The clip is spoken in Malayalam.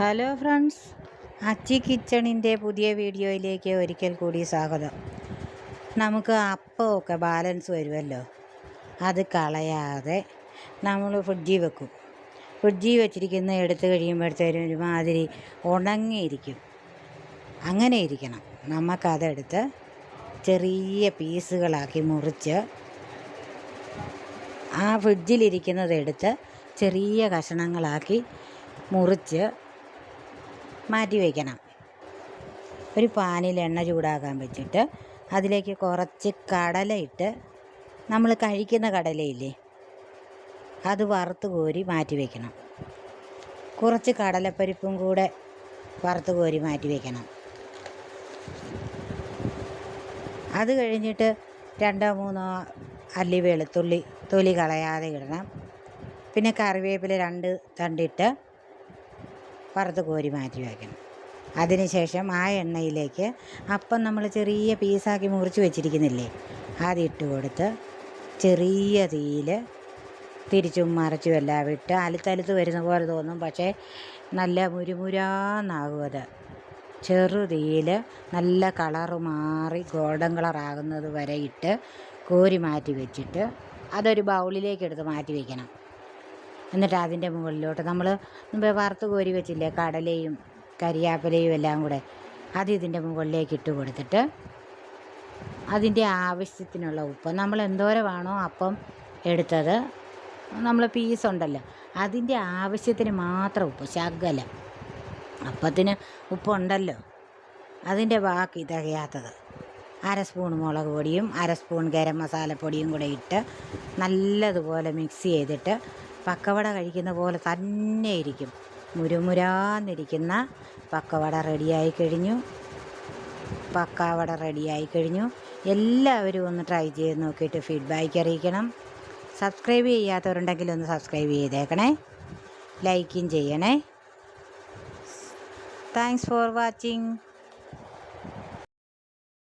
ഹലോ ഫ്രണ്ട്സ് അച്ചി കിച്ചണിന്റെ പുതിയ വീഡിയോയിലേക്ക് ഒരിക്കൽ കൂടി സ്വാഗതം. നമുക്ക് അപ്പമൊക്കെ ബാലൻസ് വരുമല്ലോ. അത് കളയാതെ നമ്മൾ ഫ്രിഡ്ജിൽ വെക്കും. ഫ്രിഡ്ജിൽ വെച്ചിരിക്കുന്ന എടുത്തു കഴിയുമ്പോഴത്തേനും ഒരുമാതിരി ഉണങ്ങിയിരിക്കും. അങ്ങനെ ഇരിക്കണം. നമുക്കതെടുത്ത് ചെറിയ പീസുകളാക്കി മുറിച്ച് ആ ഫ്രിഡ്ജിലിരിക്കുന്നതെടുത്ത് ചെറിയ കഷണങ്ങളാക്കി മുറിച്ച് മാറ്റി വയ്ക്കണം. ഒരു പാനിൽ എണ്ണ ചൂടാക്കാൻ വെച്ചിട്ട് അതിലേക്ക് കുറച്ച് കടലയിട്ട് നമ്മൾ കഴിക്കുന്ന കടലയില്ലേ അത് വറുത്ത് കോരി മാറ്റി വയ്ക്കണം. കുറച്ച് കടലപ്പരിപ്പും കൂടെ വറുത്ത് കോരി മാറ്റി വയ്ക്കണം. അത് കഴിഞ്ഞിട്ട് രണ്ടോ മൂന്നോ അല്ലി വെളുത്തുള്ളി തൊലി കളയാതെ ഇടണം. പിന്നെ കറിവേപ്പില രണ്ട് തണ്ടിട്ട് വറുത്ത് കോരി മാറ്റി വയ്ക്കണം. അതിനുശേഷം ആ എണ്ണയിലേക്ക് അപ്പം നമ്മൾ ചെറിയ പീസാക്കി മുറിച്ച് വെച്ചിരിക്കുന്നില്ലേ അതിട്ട് കൊടുത്ത് ചെറിയ തീയിൽ തിരിച്ചും മറിച്ചും എല്ലാം ഇട്ട് അലുത്തലുത്ത് വരുന്ന പോലെ തോന്നും പക്ഷേ നല്ല മുരുമുരാന്നാകും അത്. ചെറു തീയിൽ നല്ല കളറ് മാറി ഗോൾഡൻ കളറാകുന്നത് വരെ ഇട്ട് കോരി മാറ്റി വെച്ചിട്ട് അതൊരു ബൗളിലേക്ക് എടുത്ത് മാറ്റി വയ്ക്കണം എന്നിട്ട് അതിന്റെ മുകളിലോട്ട് നമ്മൾ മുമ്പേ വറുത്ത് കോരി വെച്ചില്ലേ കടലയും കരിയാപ്പിലയും എല്ലാം കൂടെ. അത് ഇതിന്റെ മുകളിലേക്ക് ഇട്ട് കൊടുത്തിട്ട് അതിന്റെ ആവശ്യത്തിനുള്ള ഉപ്പ്. നമ്മൾ എന്തോരമാണോ അപ്പം എടുത്തത് നമ്മൾ പീസ് ഉണ്ടല്ലോ അതിന്റെ ആവശ്യത്തിന് മാത്രം ഉപ്പ് ശകലം. അപ്പത്തിന് ഉപ്പുണ്ടല്ലോ. അതിന്റെ ബാക്കി തികയാത്തത് അര സ്പൂൺ മുളക് പൊടിയും അര സ്പൂൺ ഗരം മസാലപ്പൊടിയും കൂടെ ഇട്ട് നല്ലതുപോലെ മിക്സ് ചെയ്തിട്ട് പക്കവട കഴിക്കുന്ന പോലെ തന്നെ ഇരിക്കും. മുരുമുരാന്നിരിക്കുന്ന പക്കവട റെഡിയായി കഴിഞ്ഞു. പക്കാവട റെഡിയായി കഴിഞ്ഞു. എല്ലാവരും ഒന്ന് ട്രൈ ചെയ്ത് നോക്കിയിട്ട് ഫീഡ്ബാക്ക് അറിയിക്കണം. സബ്സ്ക്രൈബ് ചെയ്യാത്തവരുണ്ടെങ്കിൽ ഒന്ന് സബ്സ്ക്രൈബ് ചെയ്തേക്കണേ. ലൈക്കും ചെയ്യണേ. Thanks for watching